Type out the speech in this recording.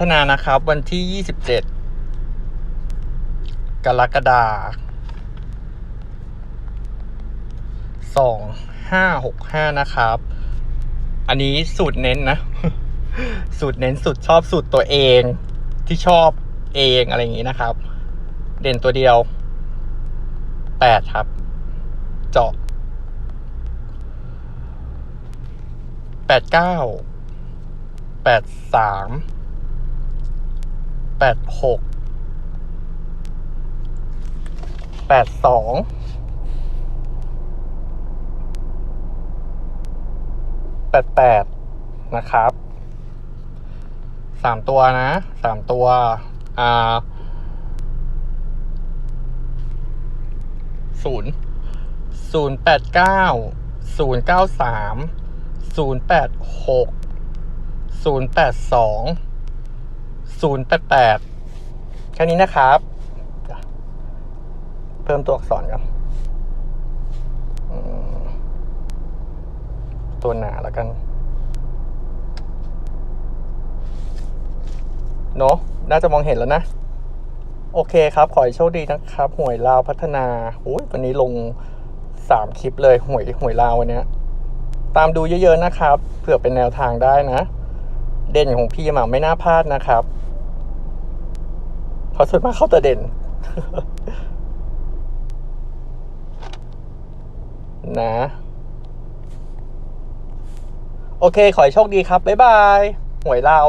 ฒนานะครับ วันที่ 27 กรกฎาสองห้าหกห้านะครับ อันนี้สูตรเน้นนะ สูตรเน้นสุดชอบสูตรตัวเองที่ชอบเองอะไรอย่างนี้นะครับ เด่นตัวเดียวแปดครับ เจาะแปดเก้า แปดหกแปดสองแปดแปดนะครับสามตัวนะสามตัว อ่าศูนย์ศูนย์แปดเก้าศูนย์เก้าสามศูนย์แปดหกศูนย์แปดสอง ศูนย์แปดแปดแค่นี้นะครับ เพิ่มตัวอักษรกันตัวหนาแล้วกัน เนอะน่าจะมองเห็นแล้วนะ โอเคครับ ขอให้โชคดีนะครับ หวยลาวพัฒนาโอ้ยวันนี้ลงสามคลิปเลยหวยหวยลาววันเนี้ยตามดูเยอะๆนะครับ เผื่อเป็นแนวทางได้นะ เด่นของพี่มาไม่น่าพลาดนะครับเพราะส่วนมากเข้าแต่เด่นนะ โอเค ขอให้โชคดีครับ บ๊ายบาย หวยลาว